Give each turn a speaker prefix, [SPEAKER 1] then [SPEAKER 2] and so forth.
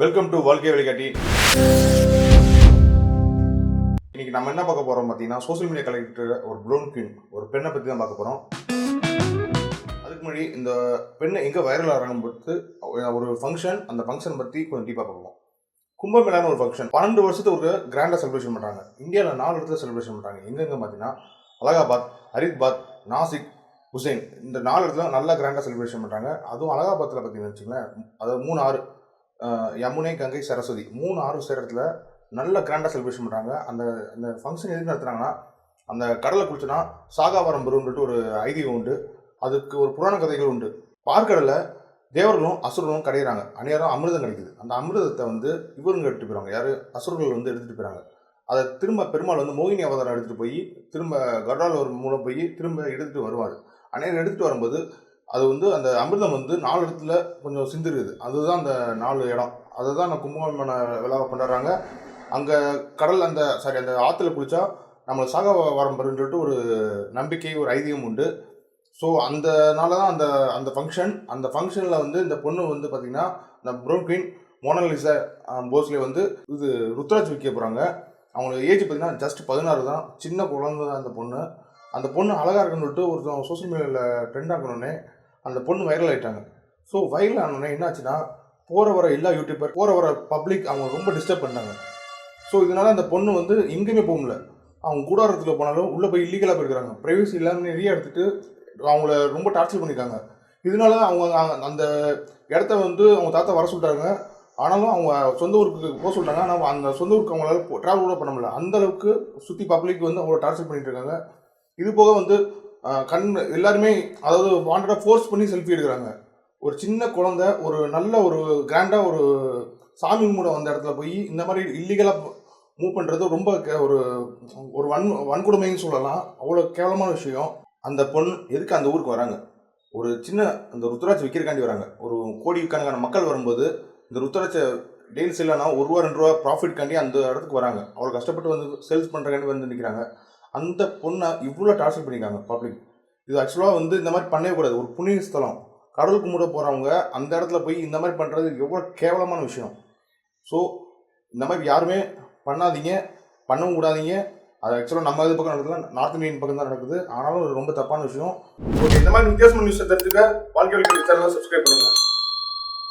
[SPEAKER 1] Welcome to வாழ்க்கை வழிகாட்டி இன்னைக்கு நம்ம என்ன பார்க்க போறோம் பார்த்தீங்கன்னா சோஷியல் மீடியா கலெக்டர் ஒரு ப்ளோன் குயின் ஒரு பெண்ணை பற்றி தான் பார்க்க போறோம். அதுக்கு முன்னாடி இந்த பெண்ணை எங்கே வைரல் ஆகிறாங்கன்னு பொறுத்து ஒரு ஃபங்க்ஷன் அந்த ஃபங்க்ஷன் பற்றி கொஞ்சம் டீப்பாக பார்ப்போம் கும்பமேளான ஒரு ஃபங்க்ஷன் பன்னெண்டு வருஷத்துக்கு ஒரு கிராண்டாக செலிப்ரேஷன் பண்ணுறாங்க இந்தியாவில் நாலு இடத்துல செலிப்ரேஷன் பண்ணுறாங்க எங்கெங்க பார்த்தீங்கன்னா அலகாபாத் ஹரித்பாத் நாசிக் ஹுசைன். இந்த நாலு இடத்துல நல்லா கிராண்டாக செலிப்ரேஷன் பண்ணுறாங்க அதுவும் அலகாபாத்தில் பார்த்தீங்கன்னு வச்சுங்களேன் அதாவது மூணு ஆறு யமுனை கங்கை சரஸ்வதி மூணு ஆறு சேரத்தில் நல்ல கிராண்டாக செலிப்ரேஷன் பண்ணுறாங்க அந்த அந்த ஃபங்க்ஷன் எதுக்கு நடத்துனாங்கன்னா அந்த கடலை குளிச்சுனா சாகாவரம் பெருன்ட்டு ஒரு ஐதீகம் உண்டு. அதுக்கு ஒரு புராண கதைகள் உண்டு. பார்க்கடலில் தேவர்களும் அசுரர்களும் கிடையிறாங்க. அநேரம் அமிர்தம் கிடைக்குது. அந்த அமிர்தத்தை வந்து இவருங்க எடுத்துகிட்டு போயிறாங்க யார்? அசுரர்கள் வந்து எடுத்துகிட்டு போயிறாங்க அதை திரும்ப பெருமாள் வந்து மோகினி அவதாரம் எடுத்துகிட்டு போய் திரும்ப கருடால் மூலம் போய் திரும்ப எடுத்துகிட்டு வருவார். அந்நேரம் எடுத்துகிட்டு வரும்போது அது வந்து அந்த அமிர்தம் வந்து நாலு இடத்துல கொஞ்சம் சிந்திருக்குது அதுதான் அந்த நாலு இடம். அதுதான் நான் கும்பகோணமான விழாவை கொண்டாடுறாங்க. அங்கே கடல் அந்த சாரி அந்த ஆற்றுல குளித்தா நம்மளை சாக வரம் பெறுன்னு சொல்லிட்டு ஒரு நம்பிக்கை ஒரு ஐதீகம் உண்டு. ஸோ அந்தனால தான் அந்த அந்த ஃபங்க்ஷன் அந்த ஃபங்க்ஷனில் வந்து இந்த பொண்ணு வந்து பார்த்திங்கன்னா இந்த ப்ரௌன் குயின் மோனலிசா போஸ்லே வந்து இது ருத்ராஜ் விற்க போகிறாங்க அவங்களுக்கு ஏஜ் பார்த்தீங்கன்னா ஜஸ்ட் பதினாறு தான். சின்ன குழந்தை தான் அந்த பொண்ணு. அந்த பொண்ணு அழகாக இருக்குன்னு சொல்லிட்டு ஒருத்தன் சோஷியல் மீடியாவில் ட்ரெண்ட் ஆகணுன்னே அந்த பொண்ணு வைரல் ஆகிட்டாங்க ஸோ வைரல் ஆனோடனே என்னாச்சுன்னா போகிற வர எல்லா யூடியூபர் போகிற வர பப்ளிக் அவங்க ரொம்ப டிஸ்டர்ப் பண்ணாங்க ஸோ இதனால அந்த பொண்ணு வந்து எங்கேயுமே போக முடியல. அவங்க கூடாரத்தில் போனாலும் உள்ளே போய் இல்லீகலாக போயிருக்காங்க. ப்ரைவசி இல்லாமல் நிறைய எடுத்துட்டு அவங்கள ரொம்ப டார்ச்சர் பண்ணியிருக்காங்க இதனால அவங்க அந்த இடத்த வந்து அவங்க தாத்தா வர சொல்கிறாங்க ஆனாலும் அவங்க சொந்த ஊருக்கு போக சொல்கிறாங்க ஆனால் அந்த சொந்த ஊருக்கு அவங்களால ட்ராவல் கூட பண்ண முடியல. அந்த அளவுக்கு சுற்றி பப்ளிக் வந்து அவங்கள டார்ச்சர் பண்ணிட்டு இருக்காங்க. இது போக வந்து கண் எல்லாருமே அதாவது வாண்டடாக ஃபோர்ஸ் பண்ணி செல்ஃபி எடுக்கிறாங்க. ஒரு சின்ன குழந்த ஒரு நல்ல ஒரு கிராண்டாக ஒரு சாமி கும்பிட வந்த இடத்துல போய் இந்த மாதிரி இல்லீகலாக மூவ் பண்ணுறது ரொம்ப ஒரு ஒரு வன் வன்கொடுமைன்னு சொல்லலாம். அவ்வளோ கேவலமான விஷயம். அந்த பொண்ணு எதுக்கு அந்த ஊருக்கு வராங்க? ஒரு சின்ன அந்த ருத்ராட்சி விற்கிறக்காண்டி வராங்க. ஒரு கோடிக்கணக்கான மக்கள் வரும்போது இந்த ருத்ராட்சை டெய்லி செல்லனா ஒரு ரூபா ரெண்டு ரூபா ப்ராஃபிட் காண்டி அந்த இடத்துக்கு வராங்க. அவ்வளோ கஷ்டப்பட்டு வந்து சேல்ஸ் பண்ணுறக்காண்டி வந்து நிற்கிறாங்க அந்த பொண்ணை இவ்வளோ டார்ச்சர் பண்ணியிருக்காங்க பப்ளிக் இது ஆக்சுவலாக வந்து இந்த மாதிரி பண்ணவே கூடாது. ஒரு புண்ணிய ஸ்தலம். கடவுள் கும்பிட போகிறவங்க அந்த இடத்துல போய் இந்த மாதிரி பண்ணுறது எவ்வளோ கேவலமான விஷயம். ஸோ இந்த மாதிரி யாருமே பண்ணாதீங்க. பண்ணவும் கூடாதீங்க. அது ஆக்சுவலாக நம்ம இது பக்கம் நடக்குது நார்த் இந்தியன் பக்கம் தான் நடக்குது. ஆனாலும் ரொம்ப தப்பான விஷயம். ஓகே இந்த மாதிரி வித்தியாசமான நியூஸை தெரிஞ்சுக்க வாழ்க்கை சேனலை சப்ஸ்கிரைப் பண்ணுங்கள்